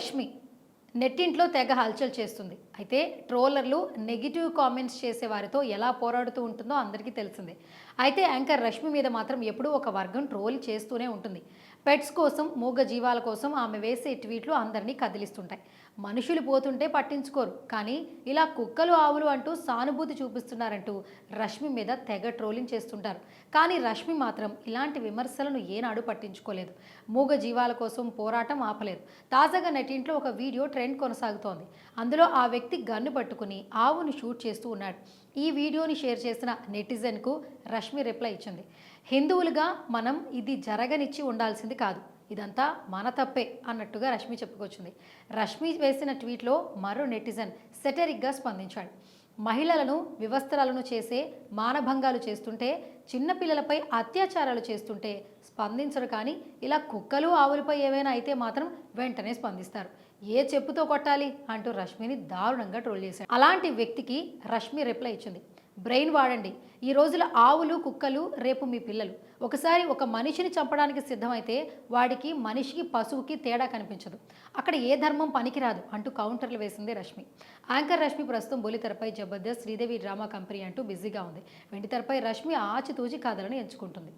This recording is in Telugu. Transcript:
రష్మి నెట్టింట్లో తెగ హల్చల్ చేస్తుంది. అయితే ట్రోలర్లు నెగిటివ్ కామెంట్స్ చేసే వారితో ఎలా పోరాడుతూ ఉంటుందో అందరికీ తెలిసిందే. అయితే యాంకర్ రష్మి మీద మాత్రం ఎప్పుడూ ఒక వర్గం ట్రోల్ చేస్తూనే ఉంటుంది. పెట్స్ కోసం మూగ జీవాల కోసం ఆమె వేసే ట్వీట్లు అందరినీ కదిలిస్తుంటాయి. మనుషులు పోతుంటే పట్టించుకోరు. కానీ ఇలా కుక్కలు ఆవులు అంటూ సానుభూతి చూపిస్తున్నారంటూ రష్మి మీద తెగ ట్రోలింగ్ చేస్తుంటారు. కానీ రష్మి మాత్రం ఇలాంటి విమర్శలను ఏనాడు పట్టించుకోలేదు. మూగ జీవాల కోసం పోరాటం ఆపలేదు. తాజాగా నెటింట్లో ఒక వీడియో ట్రెండ్ కొనసాగుతోంది. అందులో ఆ వ్యక్తి గన్ను పట్టుకుని ఆవును షూట్ చేస్తూ ఉన్నాడు. ఈ వీడియోని షేర్ చేసిన నెటిజన్కు రష్మి రిప్లై ఇచ్చింది. హిందువులుగా మనం ఇది జరగనిచ్చి ఉండాల్సింది కాదు. ఇదంతా మన తప్పే అన్నట్టుగా రష్మి చెప్పుకొచ్చింది. రష్మి వేసిన ట్వీట్లో మరో నెటిజన్ సెటరిక్గా స్పందించాడు. మహిళలను వివస్త్రాలను చేసే మానభంగాలు చేస్తుంటే చిన్నపిల్లలపై అత్యాచారాలు చేస్తుంటే స్పందించరు కానీ ఇలా కుక్కలు ఆవులపై ఏవైనా అయితే మాత్రం వెంటనే స్పందిస్తారు. ఏ చెప్పుతో కొట్టాలి అంటూ రష్మిని దారుణంగా ట్రోల్ చేశాడు. అలాంటి వ్యక్తికి రష్మి రిప్లై ఇచ్చింది. బ్రెయిన్ వాడండి. ఈ రోజుల ఆవులు కుక్కలు రేపు మీ పిల్లలు. ఒకసారి ఒక మనిషిని చంపడానికి సిద్ధమైతే వాడికి మనిషికి పశువుకి తేడా కనిపించదు. అక్కడ ఏ ధర్మం పనికిరాదు అంటూ కౌంటర్లు వేసింది రష్మి. యాంకర్ రష్మి ప్రస్తుతం బొలితెరపై జబర్దస్త్ శ్రీదేవి డ్రామా కంపెనీ అంటూ బిజీగా ఉంది. వెండితెరపై రష్మి ఆచితూచి కథలను ఎంచుకుంటుంది.